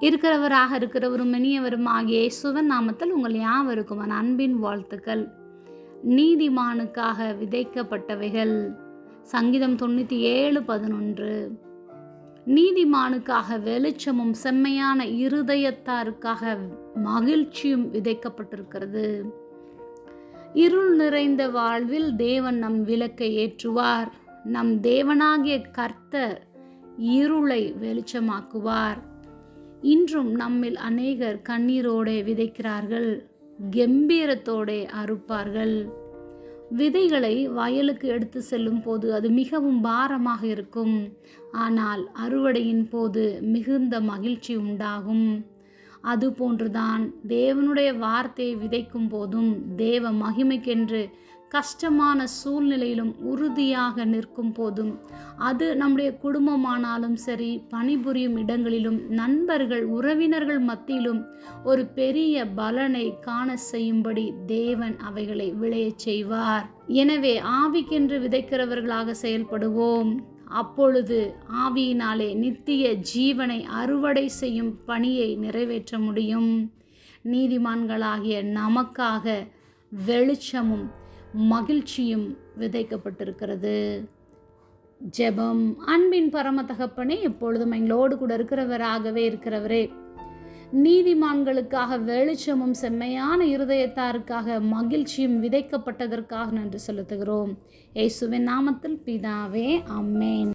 இருக்கிறவராக இருக்கிறவரும் இனியவரும் ஆகிய இயேசுவன் நாமத்தில் உங்கள் யாவருக்கும் அன்பின் வாழ்த்துக்கள். நீதிமானுக்காக விதைக்கப்பட்டவைகள். சங்கீதம் தொண்ணூற்றி ஏழு பதினொன்று. நீதிமானுக்காக வெளிச்சமும் செம்மையான இருதயத்தாருக்காக மகிழ்ச்சியும் விதைக்கப்பட்டிருக்கிறது. இருள் நிறைந்த வாழ்வில் தேவன் நம் விளக்கை ஏற்றுவார். நம் தேவனாகிய கர்த்தர் இருளை வெளிச்சமாக்குவார். இன்றும் நம்மில் அநேகர் கண்ணீரோடே விதைக்கிறார்கள் கம்பீரத்தோடே அறுப்பார்கள். விதைகளை வயலுக்கு எடுத்து செல்லும் போது அது மிகவும் பாரமாக இருக்கும். ஆனால் அறுவடையின் போது மிகுந்த மகிழ்ச்சி உண்டாகும். அதுபோன்றுதான் தேவனுடைய வார்த்தையை விதைக்கும் போதும் தேவ மகிமைக்கென்று கஷ்டமான சூழ்நிலையிலும் உறுதியாக நிற்கும் போதும். அது நம்முடைய குடும்பமானாலும் சரி பணிபுரியும் இடங்களிலும் நண்பர்கள் உறவினர்கள் மத்தியிலும் ஒரு பெரிய பலனை காண செய்யும்படி தேவன் அவைகளை விளையச் செய்வார். எனவே ஆவிக்கென்று விதைக்கிறவர்களாக செயல்படுவோம். அப்பொழுது ஆவியினாலே நித்திய ஜீவனை அறுவடை செய்யும் பணியை நிறைவேற்ற முடியும். நீதிமான்களாகிய நமக்காக வெளிச்சமும் மகிழ்ச்சியும் விதைக்கப்பட்டிருக்கிறது. ஜெபம் அன்பின் பரம தகப்பனே எப்பொழுதும் எங்களோடு கூட இருக்கிறவராகவே இருக்கிறவரே. நீதிமான்களுக்காக வெளிச்சமும் செம்மையான இருதயத்தாருக்காக மகிழ்ச்சியும் விதைக்கப்பட்டதற்காக நன்றி செலுத்துகிறோம். ஏசுவின் நாமத்தில் பிதாவே அம்மேன்